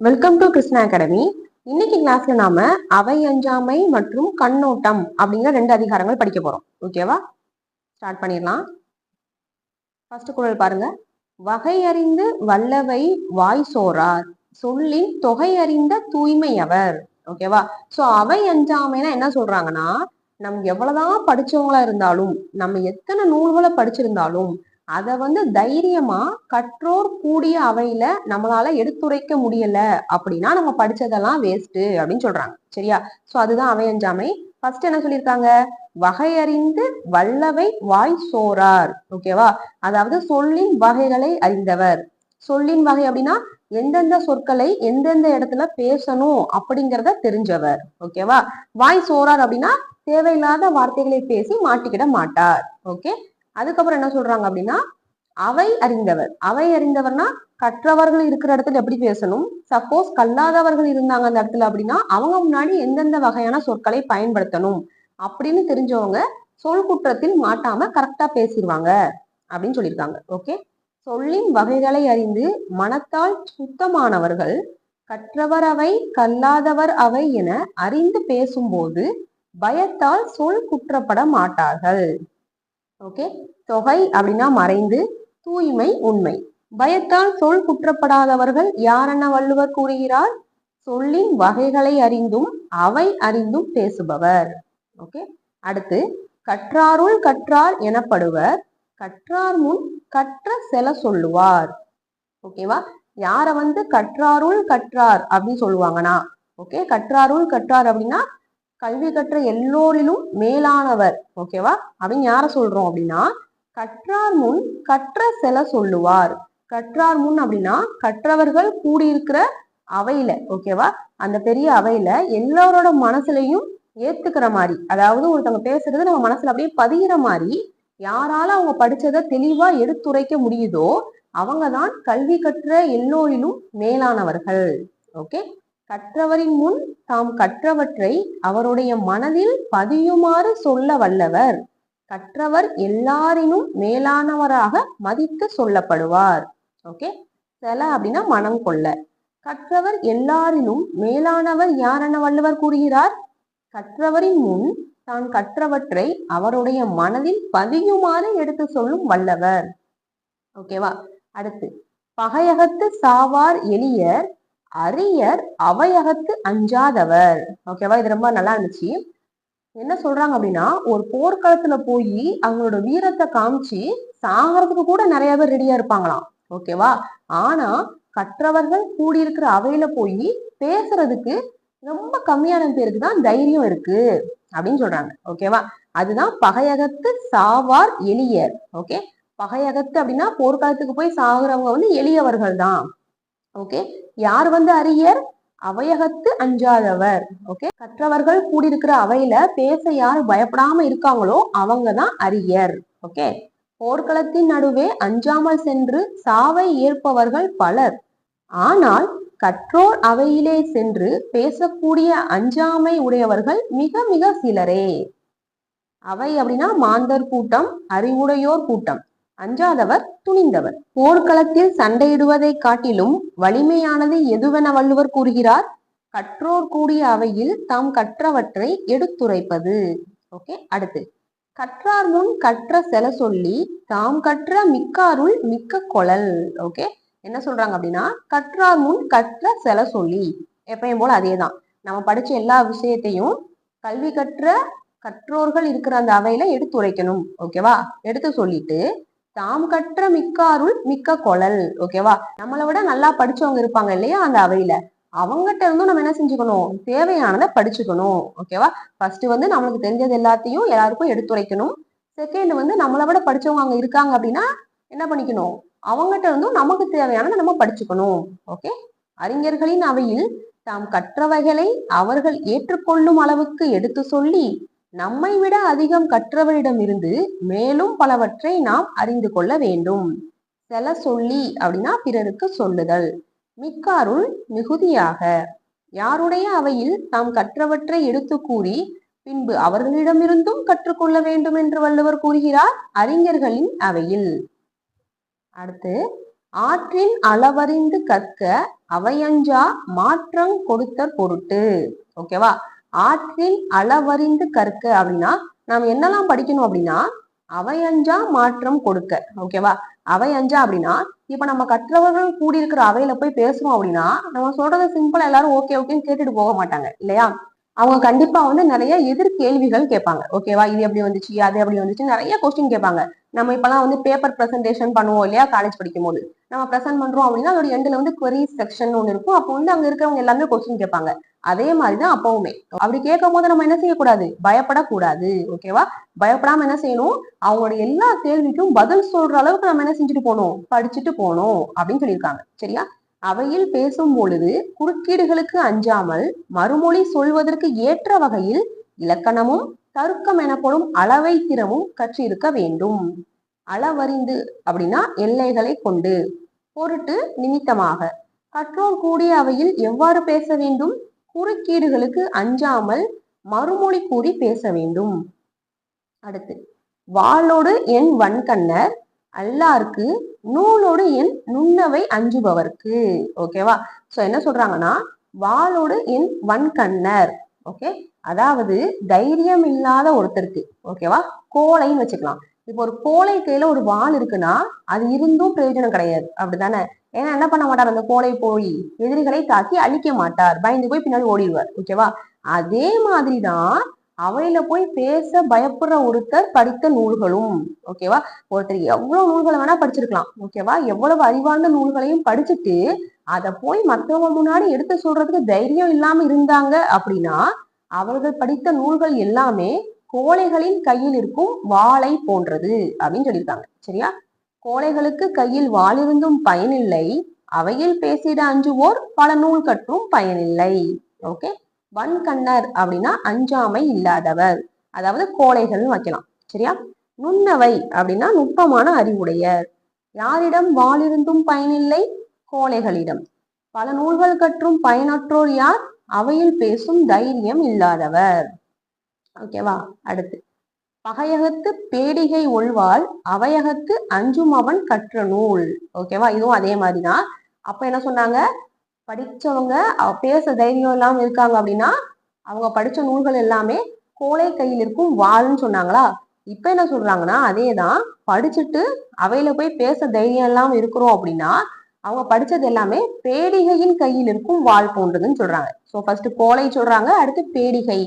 Welcome to Krishna academy இன்னைக்கு கிளாஸ்ல நாம அவை அஞ்சாமை மற்றும் கண்ணோட்டம் அப்படிங்கிற ரெண்டு அதிகாரங்கள் படிக்க போறோம். ஓகேவா ஸ்டார்ட் பண்ணிடலாம். ஃபர்ஸ்ட் குரல் பாருங்க. வகை அறிந்து வல்லவை வாய் சோறார் சொல்லின் தொகை அறிந்த தூய்மையவர் ஓகேவா சோ அவை அஞ்சாமைனா என்ன சொல்றாங்கன்னா நம்ம எவ்வளவுதான் படிச்சவங்களா இருந்தாலும் நம்ம எத்தனை நூல்களை படிச்சிருந்தாலும் அதை வந்து தைரியமா கற்றோர் கூடிய அவையில நம்மளால எடுத்துரைக்க முடியல அப்படின்னா நம்ம படிச்சதெல்லாம் வேஸ்ட் அப்படின்னு சொல்றாங்க. சரியா? சோ அதுதான் அவை அஞ்சாமை ஃபர்ஸ்ட் என்ன சொல்லியிருக்காங்க? வகையறிந்து வல்லவை வாய் சோறார். ஓகேவா அதாவது சொல்லின் வகைகளை அறிந்தவர். சொல்லின் வகை அப்படின்னா எந்தெந்த சொற்களை எந்தெந்த இடத்துல பேசணும் அப்படிங்கிறத தெரிஞ்சவர். ஓகேவா வாய் சோறார் அப்படின்னா தேவையில்லாத வார்த்தைகளை பேசி மாட்டிக்கிட மாட்டார். ஓகே அதுக்கப்புறம் என்ன சொல்றாங்க அப்படின்னா அவை அறிந்தவர். அவை அறிந்தவர்னா கற்றவர்கள் இருக்கிற இடத்துல எப்படி பேசணும்? சப்போஸ் கல்லாதவர்கள் இருந்தாங்க அந்த இடத்துல அப்படின்னா அவங்க முன்னாடி எந்தெந்த வகையான சொற்களை பயன்படுத்தணும்? அப்படின்னு தெரிஞ்சவங்க சொல் குற்றத்தில் மாட்டாம கரெக்டா பேசிடுவாங்க அப்படின்னு சொல்லியிருக்காங்க. ஓகே சொல்லின் வகைகளை அறிந்து மனத்தால் சுத்தமானவர்கள் கற்றவர் அவை கல்லாதவர் அவை என அறிந்து பேசும்போது பயத்தால் சொல் குற்றப்பட மாட்டார்கள். ஓகே தொகை அப்படின்னா மறைந்து தூய்மை உண்மை. பயத்தால் சொல் குற்றப்படாதவர்கள் யாரென வள்ளுவர் கூறுகிறார்? சொல்லின் வகைகளை அறிந்தும் அவை அறிந்தும் பேசுபவர். ஓகே அடுத்து கற்றாருள் கற்றார் எனப்படுவர். கற்றார் முன் கற்ற செல சொல்லுவார். ஓகேவா யார வந்து கற்றாருள் கற்றார் அப்படின்னு சொல்லுவாங்கன்னா ஓகே கற்றாருள் கற்றார் அப்படின்னா கல்வி கற்ற எல்லோரிலும் மேலானவர். ஓகேவா அப்படின்னு யார சொல்றோம் அப்படின்னா கற்றார் முன் கற்ற செல சொல்லுவார். கற்றார் முன் அப்படின்னா கற்றவர்கள் கூடியிருக்கிற அவையில ஓகேவா அந்த பெரிய அவையில எல்லாரோட மனசுலையும் ஏத்துக்கிற மாதிரி அதாவது ஒருத்தவங்க பேசுறது நம்ம மனசுல அப்படியே பதிகிற மாதிரி யாரால அவங்க படிச்சதை தெளிவா எடுத்துரைக்க முடியுதோ அவங்கதான் கல்வி கற்ற எல்லோரிலும் மேலானவர்கள். ஓகே கற்றவரின் முன் தாம் கற்றவற்றை அவருடைய மனதில் பதியுமாறு சொல்ல வல்லவர். கற்றவர் எல்லாரினும் மேலானவராக மதித்து சொல்லப்படுவார். ஓகே செல அப்படின்னா மனம் கொள்ள. கற்றவர் எல்லாரிலும் மேலானவர் யாரென வள்ளுவர் கூறுகிறார்? கற்றவரின் முன் தான் கற்றவற்றை அவருடைய மனதில் பதியுமாறு எடுத்து சொல்லும் வல்லவர். ஓகேவா அடுத்து. பகையகத்து சாவார் எளியர் அரியர் அவையகத்து அஞ்சாதவர். ஓகேவா இது ரொம்ப நல்லா இருந்துச்சு. என்ன சொல்றாங்க அப்படின்னா ஒரு போர்க்களத்துல போய் அவங்களோட வீரத்தை காமிச்சு சாகிறதுக்கு கூட நிறைய பேர் ரெடியா இருப்பாங்களாம். ஓகேவா ஆனா கற்றவர்கள் கூடியிருக்கிற அவையில போய் பேசுறதுக்கு ரொம்ப கம்மியான பேருக்கு தான் தைரியம் இருக்கு அப்படின்னு சொல்றாங்க. ஓகேவா அதுதான் பகையகத்து சாவார் எளியர். ஓகே பகையகத்து அப்படின்னா போர்க்காலத்துக்கு போய் சாகுறவங்க வந்து எளியவர்கள் தான். ஓகே யார் வந்து அரியர்? அவையகத்து அஞ்சாதவர். ஓகே கற்றவர்கள் கூடியிருக்கிற அவையில பேச யார் பயப்படாம இருக்காங்களோ அவங்க தான் அரியர். ஓகே போர்க்களத்தின் நடுவே அஞ்சாமல் சென்று சாவை ஏற்பவர்கள் பலர். ஆனால் கற்றோர் அவையிலே சென்று பேசக்கூடிய அஞ்சாமை உடையவர்கள் மிக மிக சிலரே. அவை அப்படின்னா மாந்தர் கூட்டம் அறிவுடையோர் கூட்டம். அஞ்சாதவர் துணிந்தவர். போர்க்களத்தில் சண்டையிடுவதை காட்டிலும் வலிமையானது எதுவென வள்ளுவர் கூறுகிறார்? கற்றோர் கூடிய அவையில் தாம் கற்றவற்றை எடுத்துரைப்பது. ஓகே அடுத்து. கற்றார் முன் கற்ற செல சொல்லி தாம் கற்ற மிக்காருள் மிக்க கொழல். ஓகே என்ன சொல்றாங்க அப்படின்னா கற்றார் முன் கற்ற செல சொல்லி. எப்பயும் போல அதேதான். நம்ம படிச்ச எல்லா விஷயத்தையும் கல்வி கற்ற கற்றோர்கள் இருக்கிற அந்த அவையில எடுத்துரைக்கணும். ஓகேவா? எடுத்து சொல்லிட்டு தாம் கற்ற மிக்க அருள் மிக்க கொழல். ஓகேவா நம்மளை விட நல்லா படிச்சவங்க இருப்பாங்க இல்லையா அந்த அவையில? அவங்ககிட்ட இருந்தும் நம்ம என்ன செஞ்சுக்கணும்? தேவையானதை படிச்சுக்கணும். ஓகேவா ஃபர்ஸ்ட் வந்து நம்மளுக்கு தெரிஞ்சது எல்லாத்தையும் எல்லாருக்கும் எடுத்துரைக்கணும். செகண்ட் வந்து நம்மளை விட படிச்சவங்க அங்க இருக்காங்க அப்படின்னா என்ன பண்ணிக்கணும்? அவங்ககிட்ட இருந்தும் நமக்கு தேவையானதை நம்ம படிச்சுக்கணும். ஓகே அறிஞர்களின் அவையில் தாம் கற்றவைகளை அவர்கள் ஏற்றுக்கொள்ளும் அளவுக்கு எடுத்து சொல்லி நம்மை விட அதிகம் கற்றவரிடமிருந்து மேலும் பலவற்றை நாம் அறிந்து கொள்ள வேண்டும். செல சொல்லி அப்படின்னா பிறருக்கு சொல்லுதல். மிக்காருள் மிகுதியாக. யாருடைய அவையில் தாம் கற்றவற்றை எடுத்து கூறி பின்பு அவர்களிடமிருந்தும் கற்றுக்கொள்ள வேண்டும் என்று வள்ளுவர் கூறுகிறார் அறிஞர்களின் அவையில். அடுத்து ஆற்றின் அளவறிந்து கற்க அவையஞ்சா மாற்றம் கொடுத்த பொருட்டு. ஓகேவா? ஆற்றின் அளவறிந்து கற்க அப்படின்னா நாம் என்னெல்லாம் படிக்கணும் அப்படின்னா அவையஞ்சா மாற்றம் கொடுக்க ஓகேவா அவை அஞ்சா அப்படின்னா இப்ப நம்ம கற்றவர்கள் கூடியிருக்கிற அவையில போய் பேசுறோம் அப்படின்னா நம்ம சொல்றது சிம்பிளா எல்லாரும் ஓகே ஓகேன்னு கேட்டுட்டு போக மாட்டாங்க இல்லையா? அவங்க கண்டிப்பா வந்து நிறைய எதிர் கேள்விகள் கேட்பாங்க ஓகேவா இது எப்படி வந்துச்சு? அது எப்படி வந்துச்சு? நிறைய கொஸ்டின் கேட்பாங்க. நம்ம இப்பெல்லாம் வந்து பேப்பர் ப்ரெசன்டேஷன் பண்ணுவோம் இல்லையா காலேஜ் படிக்கும் போது. நம்ம ப்ரெசென்ட் பண்றோம் அப்படின்னா அதோட எண்ட்ல வந்து கொரி செக்ஷன் ஒன்று இருக்கும். அப்போ வந்து அங்க இருக்கிறவங்க எல்லாமே கொஸ்டின் கேட்பாங்க. அதே மாதிரிதான் அப்பவுமே. அப்படி கேட்கும் போது நம்ம என்ன செய்யக்கூடாது? பயப்படக்கூடாது. ஓகேவா பயப்படாம என்ன செய்யணும்? அவங்களோட எல்லா கேள்விக்கும் பதில் சொல்ற அளவுக்கு நம்ம என்ன செஞ்சுட்டு போகணும்? படிச்சுட்டு போகணும் அப்படின்னு சொல்லியிருக்காங்க. சரியா? அவையில் பேசும் பொழுது குறுக்கீடுகளுக்கு அஞ்சாமல் மறுமொழி சொல்வதற்கு ஏற்ற வகையில் இலக்கணமும் தருக்கம் எனப்படும் அளவை திறமும் கற்றிருக்க வேண்டும். அளவறிந்து அப்படின்னா எல்லைகளை கொண்டு பொருட்டு நிமித்தமாக. கற்றோர் கூடிய அவையில் எவ்வாறு பேச வேண்டும்? குறுக்கீடுகளுக்கு அஞ்சாமல் மறுமொழி கூறி பேச வேண்டும். அடுத்து வாளோடு என் வன்கண்ணர் அல்லாருக்கு நூலோடு என் நுண்ணவை அஞ்சுபவர்க்கு. ஓகேவா சோ என்ன சொல்றாங்கன்னா வாளோடு என் வன்கண்ணர். ஓகே அதாவது தைரியம் இல்லாத ஒருத்தருக்கு ஓகேவா கோழைன்னு வச்சுக்கலாம். இப்போ ஒரு கோழை கையில ஒரு வாள் இருக்குன்னா அது இருந்தும் பிரயோஜனம் கிடையாது. அப்படிதானே ஏன்னா என்ன பண்ண மாட்டார்? அந்த கோழை போய் எதிரிகளை தாக்கி அழிக்க மாட்டார். பயந்து போய் பின்னாடி ஓடிடுவார். ஓகேவா அதே மாதிரிதான் அவையில போய் பேச பயப்படுற ஒருத்தர் படித்த நூல்களும். ஓகேவா ஒருத்தர் எவ்வளவு நூல்களை வேணா படிச்சிருக்கலாம். ஓகேவா எவ்வளவு அறிவார்ந்த நூல்களையும் படிச்சுட்டு அதை போய் மற்றவங்க முன்னாடி எடுத்து சொல்றதுக்கு தைரியம் இல்லாம இருந்தாங்க அப்படின்னா அவர்கள் படித்த நூல்கள் எல்லாமே கோழைகளின் கையில் இருக்கும் வாளை போன்றது அப்படின்னு சொல்லியிருக்காங்க. சரியா? கோழைகளுக்கு கையில் வாளிருந்தும் பயனில்லை. அவையில் பேசிட அஞ்சுவோர் பல நூல் கற்றும் பயனில்லை. ஓகே வன்கண்ணர் அப்படின்னா அஞ்சாமை இல்லாதவர். அதாவது கோழைகள்னு வைக்கலாம். சரியா? நுண்ணவை அப்படின்னா நுட்பமான அறிவுடையர். யாரிடம் வாளிருந்தும் பயனில்லை? கோழைகளிடம். பல நூல்கள் கற்றும் பயனற்றோர் யார்? அவையில் பேசும் தைரியம் இல்லாதவர். ஓகேவா அடுத்து. பகையகத்து பேடிகை ஒழ்வாள் அவையகத்து அஞ்சும் அவன் கற்ற நூல். ஓகேவா இதுவும் அதே மாதிரிதான். அப்ப என்ன சொன்னாங்க? படிச்சவங்க பேச தைரியம் எல்லாம் இருக்காங்க அப்படின்னா அவங்க படிச்ச நூல்கள் எல்லாமே கோலை கையில் இருக்கும் வாள்னு சொன்னாங்களா? இப்ப என்ன சொல்றாங்கன்னா அதேதான். படிச்சுட்டு அவையில போய் பேச தைரியம் எல்லாம் இருக்கிறோம் அப்படின்னா அவங்க படிச்சது எல்லாமே பேடிகையின் கையில் இருக்கும் வாள் போன்றதுன்னு சொல்றாங்க. சோ ஃபர்ஸ்ட் கோழை சொல்றாங்க அடுத்து பேடிகை.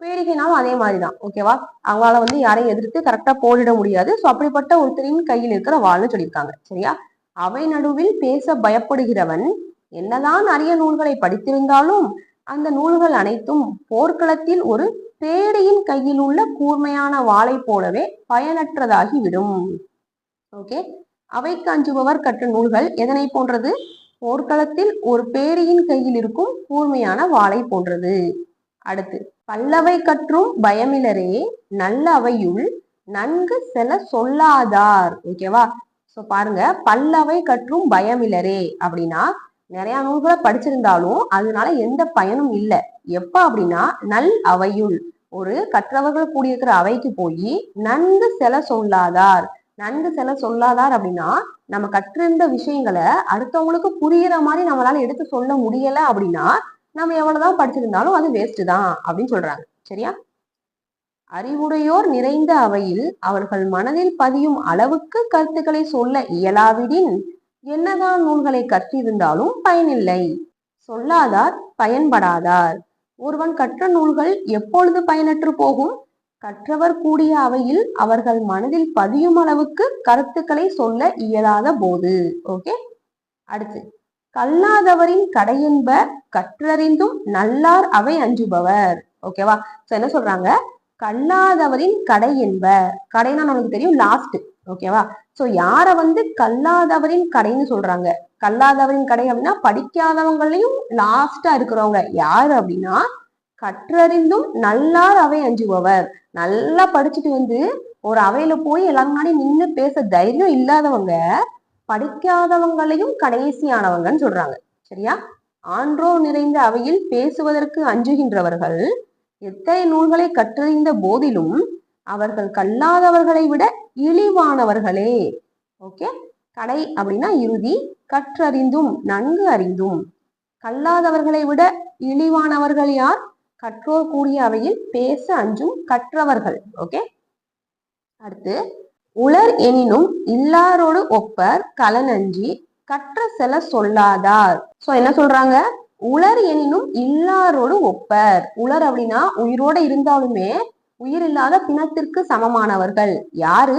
பேரிகைனாலும் அதே மாதிரி தான் ஓகேவா அவங்களால வந்து யாரையும் எதிர்த்து கரெக்டா போரிட முடியாது. ஸோ அப்படிப்பட்ட ஒருத்தரின் கையில் இருக்கிற வாள்னு சொல்லியிருக்காங்க சரியா? அவை நடுவில் பேச பயப்படுகிறவன் என்னதான் நிறைய நூல்களை படித்திருந்தாலும் அந்த நூல்கள் அனைத்தும் போர்க்களத்தில் ஒரு பேடியின் கையில் உள்ள கூர்மையான வாளை போலவே பயனற்றதாகி விடும். ஓகே அவை காஞ்சுபவர் கற்ற நூல்கள் எதனை போன்றது? போர்க்களத்தில் ஒரு பேடியின் கையில் இருக்கும் கூர்மையான வாளை போன்றது. அடுத்து பல்லவை கற்றும் பயமிலரே நல்ல அவையுள் நன்கு செல சொல்லாதார். ஓகேவா சோ பாருங்க பல்லவை கற்றும் பயமிலரே அப்படின்னா நிறைய நூல்களை படிச்சிருந்தாலும் அதனால எந்த பயனும் இல்லை. எப்ப அப்படின்னா நல் அவையுள். ஒரு கற்றவர்கள் கூடியிருக்கிற அவைக்கு போய் நன்கு செல சொல்லாதார். நன்கு செல சொல்லாதார் அப்படின்னா நம்ம கற்றிருந்த விஷயங்களை அடுத்தவங்களுக்கு புரியுற மாதிரி நம்மளால எடுத்து சொல்ல முடியல அப்படின்னா நம்ம எவ்வளவுதான் படிச்சிருந்தாலும் அது வேஸ்ட் தான் அப்படின்னு சொல்றாங்க. சரியா? அறிவுடையோர் நிறைந்த அவையில் அவர்கள் மனதில் பதியும் அளவுக்கு கருத்துக்களை சொல்ல இயலாவிடின் என்னதான் நூல்களை கற்றிருந்தாலும் பயனில்லை. சொல்லாதார் பயன்படாதார். ஒருவன் கற்ற நூல்கள் எப்பொழுது பயனற்று போகும்? கற்றவர் கூடிய அவையில் அவர்கள் மனதில் பதியும் அளவுக்கு கருத்துக்களை சொல்ல இயலாத போது. ஓகே? அடுத்து. கல்லாதவரின் கடையின்ப கற்றறிந்தும் நல்லார் அவை அஞ்சுபவர். ஓகேவா சோ என்ன சொல்றாங்க? கல்லாதவரின் கடை என்ப கடைனா நமக்கு தெரியும் லாஸ்ட் ஓகேவா சோ யார வந்து கல்லாதவரின் கடைன்னு சொல்றாங்க? கல்லாதவரின் கடை அப்படின்னா படிக்காதவங்களையும் லாஸ்டா இருக்கிறவங்க. யாரு அப்படின்னா? கற்றறிந்தும் நல்லார் அவை அஞ்சுபவர். நல்லா படிச்சுட்டு வந்து ஒரு அவையில போய் எல்லாரும் முன்னாடி நின்று பேச தைரியம் இல்லாதவங்க படிக்காதவங்களையும் கடைசியானவங்கன்னு சொல்றாங்க. சரியா? ஆன்றோ நிறைந்த அவையில் பேசுவதற்கு அஞ்சுகின்றவர்கள் எத்தனை நூல்களை கற்றறிந்த போதிலும் அவர்கள் கல்லாதவர்களை விட இழிவானவர்களே. ஓகே? கடை அப்படின்னா இறுதி கற்றறிந்தும் நன்கு அறிந்தும். கல்லாதவர்களை விட இழிவானவர்கள் யார்? கற்றோர் கூடிய அவையில் பேச அஞ்சும் கற்றவர்கள். ஓகே? அடுத்து உலர் எனினும் இல்லாரோடு ஒப்பர் கலனஞ்சி கற்ற செல சொல்லாதார். சோ என்ன சொல்றாங்க? உலர் எனினும் இல்லாரோடு ஒப்பர். உலர் அப்படின்னா உயிரோட இருந்தாலுமே உயிர் இல்லாத பிணத்திற்கு சமமானவர்கள். யாரு?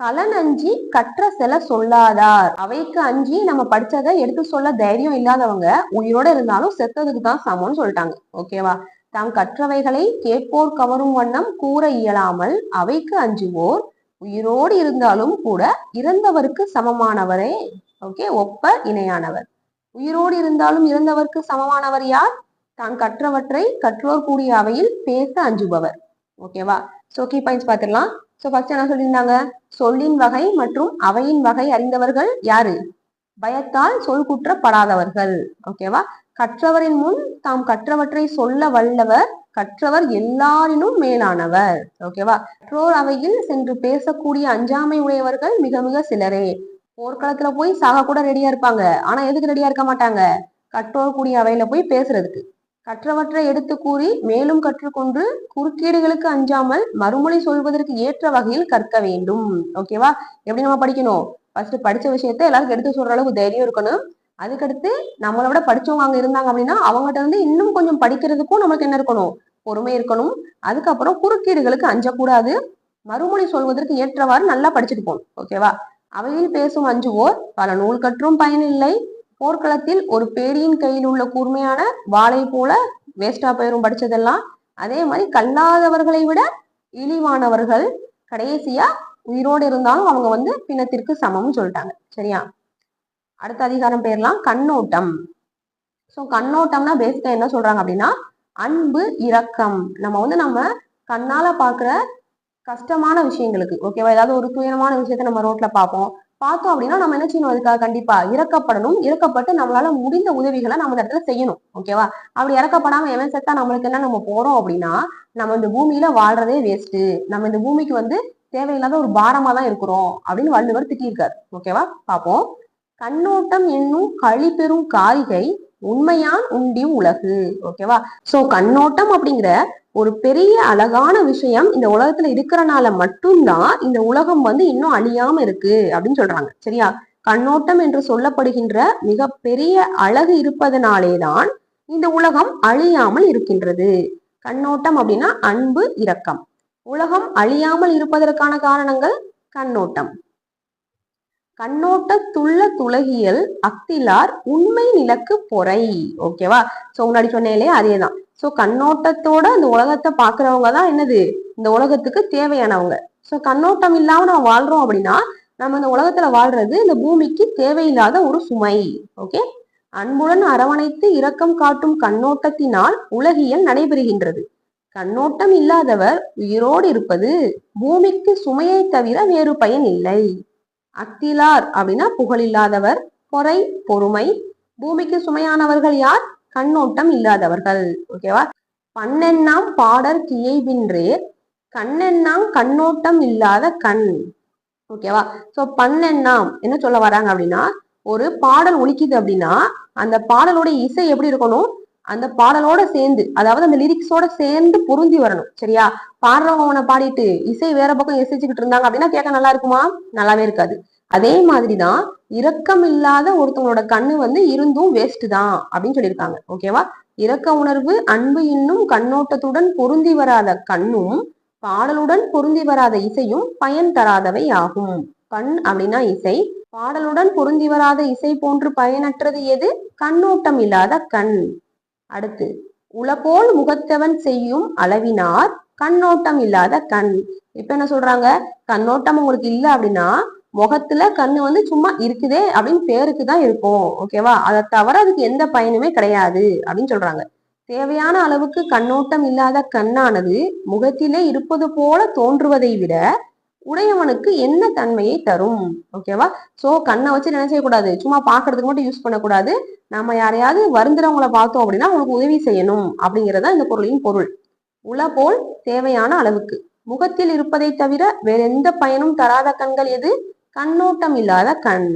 கலன் அஞ்சி கற்ற செல சொல்லாதார். அவைக்கு அஞ்சி நம்ம படிச்சதை எடுத்து சொல்ல தைரியம் இல்லாதவங்க உயிரோட இருந்தாலும் செத்ததுக்கு தான் சமம்னு சொல்லிட்டாங்க. ஓகேவா தாம் கற்றவைகளை கேட்போர் கவரும் வண்ணம் கூற இயலாமல் அவைக்கு அஞ்சுவோர் உயிரோடு இருந்தாலும் கூட இறந்தவருக்கு சமமானவரே. ஓகே? ஒப்ப இணையானவர். உயிரோடு இருந்தாலும் இறந்தவருக்கு சமமானவர் யார்? தான் கற்றவற்றை கற்றோர் கூடிய அவையில் பேச அஞ்சுபவர். ஓகேவா? சோ கீ பாயிண்ட்ஸ் பார்த்துடலாம். சோ ஃபர்ஸ்ட் என்ன சொல்லியிருந்தாங்க? சொல்லின் வகை மற்றும் அவையின் வகை அறிந்தவர்கள் யாரு? பயத்தால் சொல் குற்றப்படாதவர்கள். ஓகேவா? கற்றவரின் முன் தாம் கற்றவற்றை சொல்ல வல்லவர் கற்றவர் எல்லாரினும் மேலானவர். ஓகேவா கற்றோர் அவையில் சென்று பேசக்கூடிய அஞ்சாமை உடையவர்கள் மிக மிக சிலரே. போர்க்களத்துல போய் சாக கூட ரெடியா இருப்பாங்க. ஆனா எதுக்கு ரெடியா இருக்க மாட்டாங்க? கற்றோர் கூடிய அவையில போய் பேசுறதுக்கு. கற்றவற்றை எடுத்து கூறி மேலும் கற்றுக்கொண்டு குறுக்கீடுகளுக்கு அஞ்சாமல் மறுமொழி சொல்வதற்கு ஏற்ற வகையில் கற்க வேண்டும். ஓகேவா எப்படி நம்ம படிக்கணும்? ஃபர்ஸ்ட் படிச்ச விஷயத்த எல்லாருக்கும் எடுத்து சொல்ற அளவுக்கு தைரியம் இருக்கணும். அதுக்கடுத்து நம்மளை விட படிச்சவங்க அங்க இருந்தாங்க அப்படின்னா அவங்ககிட்ட வந்து இன்னும் கொஞ்சம் படிக்கிறதுக்கும் நமக்கு என்ன இருக்கணும்? பொறுமை இருக்கணும். அதுக்கப்புறம் குறுக்கீடுகளுக்கு அஞ்சக்கூடாது. மறுமொழி சொல்வதற்கு ஏற்றவாறு நல்லா படிச்சுட்டு போகணும். ஓகேவா அவையில் பேசும் அஞ்சுவோர் பல நூல் கற்றும் பயனில்லை போர்க்களத்தில் ஒரு பேடியின் கையில் உள்ள கூர்மையான வாளை போல வேஸ்டா பெயரும் படிச்சதெல்லாம். அதே மாதிரி கல்லாதவர்களை விட இழிவானவர்கள் கடைசியா உயிரோடு இருந்தாலும் அவங்க வந்து பிணத்திற்கு சமம்னு சொல்லிட்டாங்க. சரியா? அடுத்த அதிகாரம் பேர்லாம் கண்ணோட்டம். ஸோ கண்ணோட்டம்னா பேசிக்கா என்ன சொல்றாங்க அப்படின்னா அன்பு இரக்கம். நம்ம வந்து நம்ம கண்ணால பாக்குற கஷ்டமான விஷயங்களுக்கு ஓகேவா ஏதாவது ஒரு துயரமான விஷயத்த நம்ம ரோட்ல பார்ப்போம். பார்த்தோம் அப்படின்னா நம்ம என்ன செய்யணும்? அதுக்காக கண்டிப்பா இறக்கப்படணும் இறக்கப்பட்டு நம்மளால முடிந்த உதவிகளை நம்ம இந்த இடத்துல செய்யணும் ஓகேவா அப்படி இறக்கப்படாம எவன் செத்தா நம்மளுக்கு என்ன நம்ம போறோம் அப்படின்னா நம்ம இந்த பூமியில வாழ்றதே வேஸ்ட் நம்ம இந்த பூமிக்கு வந்து தேவையில்லாத ஒரு பாரமா தான் இருக்கிறோம் அப்படின்னு வள்ளுவர் திட்டியிருக்காரு ஓகேவா பார்ப்போம். கண்ணோட்டம் என்னும் களி பெறும் காரிகை உண்மையான் உண்டி உலகு. ஓகேவா சோ கண்ணோட்டம் அப்படிங்கிற ஒரு பெரிய அழகான விஷயம் இந்த உலகத்துல இருக்கிறனால மட்டும்தான் இந்த உலகம் வந்து இன்னும் அழியாம இருக்கு அப்படின்னு சொல்றாங்க. சரியா? கண்ணோட்டம் என்று சொல்லப்படுகின்ற மிக பெரிய அழகு இருப்பதனாலேதான் இந்த உலகம் அழியாமல் இருக்கின்றது. கண்ணோட்டம் அப்படின்னா அன்பு இரக்கம். உலகம் அழியாமல் இருப்பதற்கான காரணங்கள் கண்ணோட்டம். கண்ணோட்டத்துள்ள துலகியல் அக்திலார் உண்மை நிலக்கு பொறை. ஓகேவா சோ முன்னாடி சொன்னேலே அதேதான். சோ கண்ணோட்டத்தோட இந்த உலகத்தை பாக்குறவங்க தான் என்னது? இந்த உலகத்துக்கு தேவையானவங்க. சோ கண்ணோட்டம் இல்லாம நம்ம வாழ்றோம் அப்படின்னா நம்ம இந்த உலகத்துல வாழ்றது இந்த பூமிக்கு தேவையில்லாத ஒரு சுமை. ஓகே அன்புடன் அரவணைத்து இரக்கம் காட்டும் கண்ணோட்டத்தினால் உலகியல் நடைபெறுகின்றது. கண்ணோட்டம் இல்லாதவர் உயிரோடு இருப்பது பூமிக்கு சுமையை தவிர வேறு பயன் இல்லை. அத்திலார் அப்படின்னா புகழில்லாதவர் பொறை பொறுமை. பூமிக்கு சுமையானவர்கள் யார்? கண்ணோட்டம் இல்லாதவர்கள். ஓகேவா பண்ணெண்ணாம் பாடர் கியைபின்றேர் கண்ணெண்ணாம் கண்ணோட்டம் இல்லாத கண். ஓகேவா சோ பண்ணெண்ணாம் என்ன சொல்ல வராங்க அப்படின்னா ஒரு பாடல் ஒழிக்குது அப்படின்னா அந்த பாடலோட இசை எப்படி இருக்கணும்? அந்த பாடலோட சேர்ந்து அதாவது அந்த லிரிக்ஸோட சேர்ந்து பொருந்தி வரணும் சரியா? பாடுறவங்க அவனை பாடிட்டு இசை வேற பக்கம் இசைச்சுக்கிட்டு இருந்தாங்க அப்படின்னா கேட்க நல்லா இருக்குமா? நல்லாவே இருக்காது. அதே மாதிரிதான் இரக்கம் இல்லாத ஒருத்தவங்களோட கண்ணு வந்து இருந்தும் வேஸ்ட் தான் அப்படின்னு சொல்லியிருக்காங்க. ஓகேவா இரக்க உணர்வு அன்பு இன்னும் கண்ணோட்டத்துடன் பொருந்தி வராத கண்ணும் பாடலுடன் பொருந்தி வராத இசையும் பயன் தராதவை ஆகும். கண் அப்படின்னா இசை. பாடலுடன் பொருந்தி வராத இசை போன்று பயனற்றது எது? கண்ணோட்டம் இல்லாத கண். அடுத்து உளபோல் முகத்தவன் செய்யும் அளவினார் கண்ணோட்டம் இல்லாத கண். இப்ப என்ன சொல்றாங்க? கண்ணோட்டம் உங்களுக்கு இல்ல அப்படின்னா முகத்துல கண்ணு வந்து சும்மா இருக்குதே அப்படின்னு பேருக்கு தான் இருக்கும் ஓகேவா அதை தவிர அதுக்கு எந்த பயனுமே கிடையாது அப்படின்னு சொல்றாங்க. தேவையான அளவுக்கு கண்ணோட்டம் இல்லாத கண்ணானது முகத்திலே இருப்பது போல தோன்றுவதை விட உடையவனுக்கு என்ன தன்மையை தரும்? ஓகேவா சோ கண்ணை வச்சு என்ன செய்யக்கூடாது? சும்மா பாக்குறதுக்கு மட்டும் யூஸ் பண்ணக்கூடாது. நம்ம யாரையாவது வருந்துறவங்கள பார்த்தோம் அப்படின்னா உங்களுக்கு உதவி செய்யணும். அப்படிங்கறதா இந்த பொருளின் பொருள். உல போல் தேவையான அளவுக்கு. முகத்தில் இருப்பதை தவிர வேற எந்த பயனும் தராத கண்கள் எது? கண்ணோட்டம் இல்லாத கண்.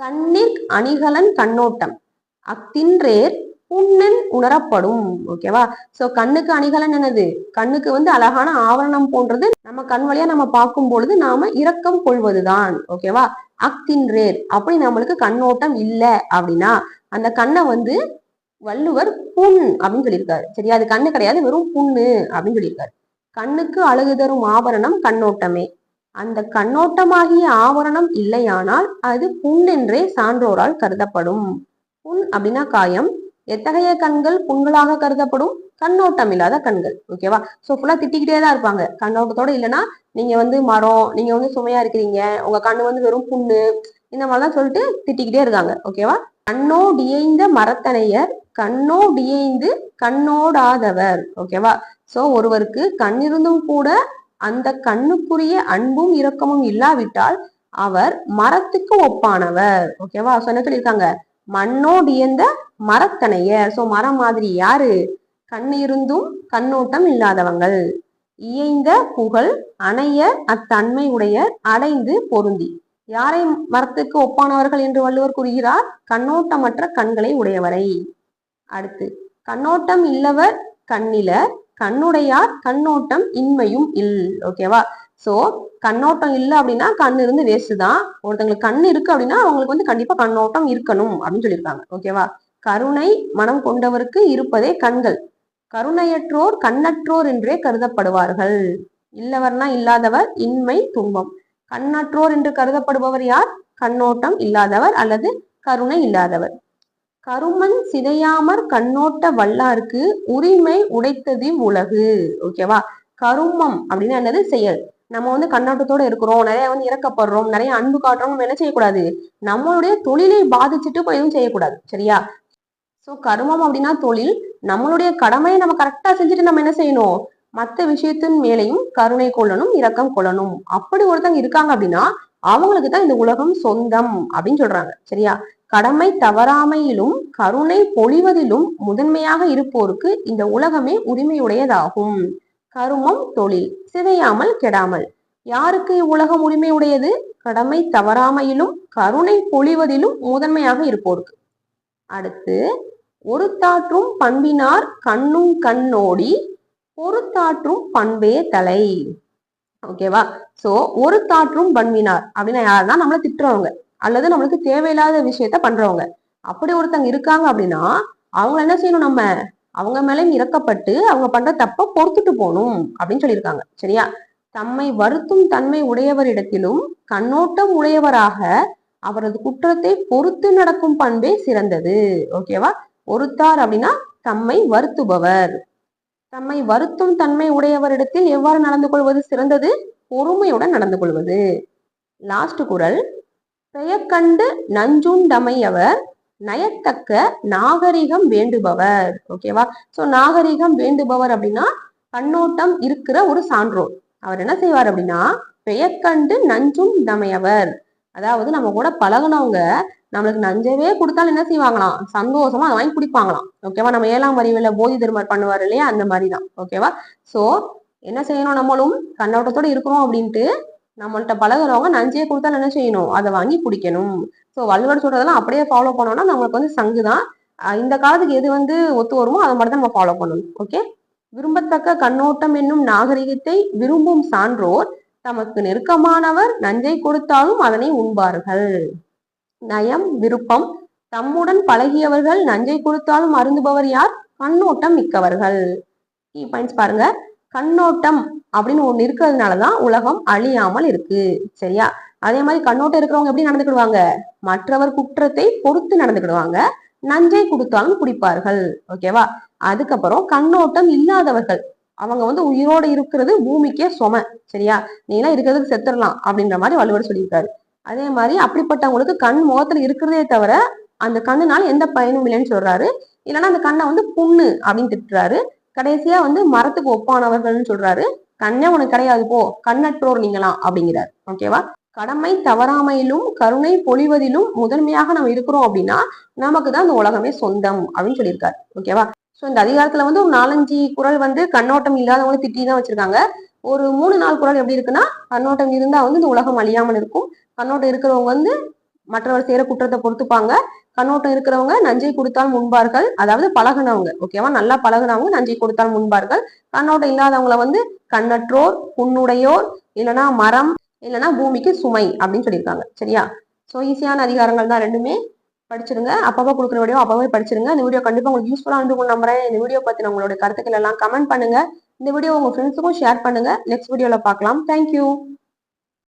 கண்ணீர் அணிகலன் கண்ணோட்டம். அத்தின்றேர் புண்ணன் உணரப்படும். ஓகேவா சோ கண்ணுக்கு அணிகலன் என்னது? கண்ணுக்கு வந்து அழகான ஆவரணம் போன்றது. நம்ம கண் வழியா நம்ம பார்க்கும் பொழுது நாம இரக்கம் கொள்வதுதான். ஓகேவா அக்தின் ரேர் அப்படி நம்மளுக்கு கண்ணோட்டம் இல்லை அப்படின்னா அந்த கண்ணை வந்து வள்ளுவர் புண் அப்படின்னு சொல்லியிருக்காரு. சரியா? அது கண்ணு கிடையாது வெறும் புண்ணு அப்படின்னு சொல்லியிருக்காரு. கண்ணுக்கு அழகு தரும் ஆபரணம் கண்ணோட்டமே. அந்த கண்ணோட்டமாகிய ஆவரணம் இல்லையானால் அது புண் என்றே சான்றோரால் கருதப்படும். புண் அப்படின்னா காயம் எத்தகைய கண்கள் புண்களாக கருதப்படும்? கண்ணோட்டம் இல்லாத கண்கள். ஓகேவா சோ ஃபுல்லா திட்டிக்கிட்டே தான் இருப்பாங்க. கண்ணோட்டத்தோட இல்லைன்னா நீங்க வந்து மரம் நீங்க வந்து சுமையா இருக்கிறீங்க. உங்க கண்ணு வந்து வெறும் புண்ணு இந்த மாதிரிலாம் சொல்லிட்டு திட்டிக்கிட்டே இருக்காங்க. ஓகேவா கண்ணோடியைந்த மரத்தனையர் கண்ணோடியைந்து கண்ணோடாதவர். ஓகேவா சோ ஒருவருக்கு கண் இருந்தும் கூட அந்த கண்ணுக்குரிய அன்பும் இரக்கமும் இல்லாவிட்டால் அவர் மரத்துக்கு ஒப்பானவர். ஓகேவா சொன்ன சொல்லியிருக்காங்க? மண்ணோடியந்த மரத்தனைய சோ மரம் மாதிரி யாரு? கண் இருந்தும் கண்ணோட்டம் இல்லாதவங்கள். இயைந்த புகழ் அணைய அத்தன்மை உடைய அடைந்து பொருந்தி. யாரை மரத்துக்கு ஒப்பானவர்கள் என்று வள்ளுவர் கூறுகிறார்? கண்ணோட்டமற்ற கண்களை உடையவரை. அடுத்து கண்ணோட்டம் இல்லவர் கண்ணில கண்ணுடையார் கண்ணோட்டம் இன்மையும் இல். ஓகேவா சோ கண்ணோட்டம் இல்லை அப்படின்னா கண் இருந்து வேஸ்ட் தான் ஒருத்தங்களுக்கு கண் இருக்கு அப்படின்னா அவங்களுக்கு வந்து கண்டிப்பா கண்ணோட்டம் இருக்கணும் அப்படின்னு சொல்லியிருக்காங்க. ஓகேவா கருணை மனம் கொண்டவருக்கு இருப்பதே கண்கள். கருணையற்றோர் கண்ணற்றோர் என்றே கருதப்படுவார்கள். இல்லவர்னா இல்லாதவர் இன்மை துன்பம். கண்ணற்றோர் என்று கருதப்படுபவர் யார்? கண்ணோட்டம் இல்லாதவர் அல்லது கருணை இல்லாதவர். கருமன் சிதையாமற் கண்ணோட்ட வல்லாருக்கு உரிமை உடைத்தது உலகு. ஓகேவா கருமம் அப்படின்னா என்னது? செயல். நம்ம வந்து கண்ணோட்டத்தோட இருக்கிறோம். நிறைய வந்து இறக்கப்படுறோம். நிறைய அன்பு காட்டுறோம் நம்ம என்ன செய்யக்கூடாது? நம்மளுடைய தொழிலை பாதிச்சுட்டு போய் எதுவும் செய்யக்கூடாது. சரியா? சோ கருமம் அப்படின்னா தொழில். நம்மளுடைய கடமையை நம்ம கரெக்டா செஞ்சுட்டு நம்ம என்ன செய்யணும்? மற்ற விஷயத்தின் மேலையும் கருணை கொள்ளணும் இரக்கம் கொள்ளணும். அப்படி ஒருத்தங்க இருக்காங்க அப்படின்னா அவங்களுக்கு தான் இந்த உலகம் சொந்தம் அப்படின்னு சொல்றாங்க. சரியா? கடமை தவறாமையிலும் கருணை பொழிவதிலும் முதன்மையாக இருப்போருக்கு இந்த உலகமே உரிமையுடையதாகும். கருமம் தொழில் சிதையாமல் கெடாமல். யாருக்கு இவ்வுலகம் உரிமை உடையது கடமை தவறாமையிலும் கருணை பொழிவதிலும் முதன்மையாக இருப்போருக்கு. அடுத்து ஒருத்தாற்றும் பண்பினார் கண்ணும் கண்ணோடி பொறுத்தாற்றும் பண்பே தலை. ஓகேவா சோ ஒரு தாற்றும் பண்பினார் அப்படின்னா யாருன்னா நம்மள திட்டுறவங்க. அல்லது நம்மளுக்கு தேவையில்லாத விஷயத்த பண்றவங்க. அப்படி ஒருத்தங்க இருக்காங்க அப்படின்னா அவங்க என்ன செய்யணும் நம்ம? அவங்க மேலேயும் இறக்கப்பட்டு அவங்க பண்ற தப்ப பொறுத்துட்டு போகணும் அப்படின்னு சொல்லியிருக்காங்க. சரியா? தம்மை வருத்தும் தன்மை உடையவரிடத்திலும் கண்ணோட்டம் உடையவராக அவரது குற்றத்தை பொறுத்து நடக்கும் பண்பே சிறந்தது. ஓகேவா ஒருத்தார் அப்படின்னா தம்மை வருத்துபவர். தம்மை வருத்தும் தன்மை உடையவரிடத்தில் எவ்வாறு நடந்து கொள்வது சிறந்தது? பொறுமையுடன் நடந்து கொள்வது. லாஸ்ட் குரல். பெயக்கண்டு நஞ்சுண்டமையவர் நயத்தக்க நாகரிகம் வேண்டுபவர். ஓகேவா சோ நாகரிகம் வேண்டுபவர் அப்படின்னா கண்ணோட்டம் இருக்கிற ஒரு சான்றோர். அவர் என்ன செய்வார் அப்படின்னா பெயக்கண்டு நஞ்சும் தமையவர் அதாவது நம்ம கூட பழகுனவங்க நம்மளுக்கு நஞ்சவே கொடுத்தாலும் என்ன செய்வாங்களாம்? சந்தோஷமா அதை வாங்கி குடிப்பாங்களாம். ஓகேவா நம்ம ஏழாம் அறிவுல போதி தர்மர் பண்ணுவார் இல்லையா? அந்த மாதிரி தான் ஓகேவா சோ என்ன செய்யணும் நம்மளும்? கண்ணோட்டத்தோட இருக்கிறோம் அப்படின்ட்டு நம்மள்ட்ட பழகிறவங்க நஞ்சையே கொடுத்தாலும் என்ன செய்யணும்? அதை வாங்கி குடிக்கணும். ஸோ வள்ளுவர் சொல்றதெல்லாம் அப்படியே ஃபாலோ பண்ணோம்னா நம்மளுக்கு வந்து சங்கு தான் இந்த காலத்துக்கு எது வந்து ஒத்து வருமோ அதை மட்டும் தான் நம்ம ஃபாலோ பண்ணணும். ஓகே விரும்பத்தக்க கண்ணோட்டம் என்னும் நாகரிகத்தை விரும்பும் சான்றோர் தமக்கு நெருக்கமானவர் நஞ்சை கொடுத்தாலும் அதனை உண்பார்கள். நயம் விருப்பம் தம்முடன் பழகியவர்கள் நஞ்சை கொடுத்தாலும் அருந்துபவர் யார்? கண்ணோட்டம் மிக்கவர்கள். பாயிண்ட்ஸ் பாருங்க. கண்ணோட்டம் அப்படின்னு ஒண்ணு இருக்கிறதுனாலதான் உலகம் அழியாமல் இருக்கு. சரியா? அதே மாதிரி கண்ணோட்டம் இருக்கிறவங்க எப்படி நடந்துக்கிடுவாங்க? மற்றவர் குற்றத்தை பொறுத்து நடந்துக்கிடுவாங்க. நஞ்சை கொடுத்தாலும் குடிப்பார்கள். ஓகேவா அதுக்கப்புறம் கண்ணோட்டம் இல்லாதவர்கள். அவங்க வந்து உயிரோடு இருக்கிறது பூமிக்கே சொம சரியா? நீ இருக்கிறதுக்கு செத்துடலாம் அப்படின்ற மாதிரி வள்ளுவர் சொல்லியிருக்காரு. அதே மாதிரி அப்படிப்பட்டவங்களுக்கு கண் முகத்துல இருக்கிறதே தவிர அந்த கண்ணுனால எந்த பயனும் இல்லைன்னு சொல்றாரு. இல்லைன்னா அந்த கண்ணை வந்து புண்ணு அப்படின்னு திட்டுறாரு. கடைசியா வந்து மரத்துக்கு ஒப்பானவர்கள்னு சொல்றாரு. கண்ணே உனக்கு கிடையாது போ. கண்ணற்றோர் நீங்களாம் அப்படிங்கிறார். ஓகேவா கடமை தவறாமையிலும் கருணை பொழிவதிலும் முதன்மையாக நம்ம இருக்கிறோம் அப்படின்னா நமக்கு தான் இந்த உலகமே சொந்தம் அப்படின்னு சொல்லியிருக்காரு. ஓகேவா ஸோ இந்த அதிகாரத்துல வந்து ஒரு நாலஞ்சு குரல் வந்து கண்ணோட்டம் இல்லாதவங்களை திட்டி தான் வச்சிருக்காங்க. ஒரு மூணு நாலு குரல் எப்படி இருக்குன்னா கண்ணோட்டம் இருந்தா வந்து இந்த உலகம் அழியாமல் இருக்கும். கண்ணோட்டம் இருக்கிறவங்க வந்து மற்றவர் செய்யற குற்றத்தை பொறுத்துப்பாங்க. கண்ணோட்டம் இருக்கிறவங்க நஞ்சை கொடுத்தால் முன்பார்கள் அதாவது பழகுனவங்க ஓகேவா நல்லா பழகுனவங்க நஞ்சை கொடுத்தால் முன்பார்கள். கண்ணோட்டம் இல்லாதவங்களை வந்து கண்ணற்றோர் புண்ணுடையோர் இல்லைன்னா மரம் இல்லைன்னா பூமிக்கு சுமை அப்படின்னு சொல்லியிருக்காங்க. சரியா? ஸோ ஈஸியான அதிகாரங்கள் தான் ரெண்டுமே. படிச்சிருங்க. அப்பப்போ கொடுக்குற வீடியோ அப்பவே படிச்சிருங்க. இந்த வீடியோ கண்டிப்பாக உங்களுக்கு யூஸ்ஃபுல்லாக இருந்து நம்புறேன். இந்த வீடியோ பற்றி உங்களுடைய கருத்துக்கள் எல்லாம் கமெண்ட் பண்ணுங்க. இந்த வீடியோ உங்க ஃப்ரெண்ட்ஸுக்கும் ஷேர் பண்ணுங்க. நெக்ஸ்ட் வீடியோவில் பார்க்கலாம். தேங்க்யூ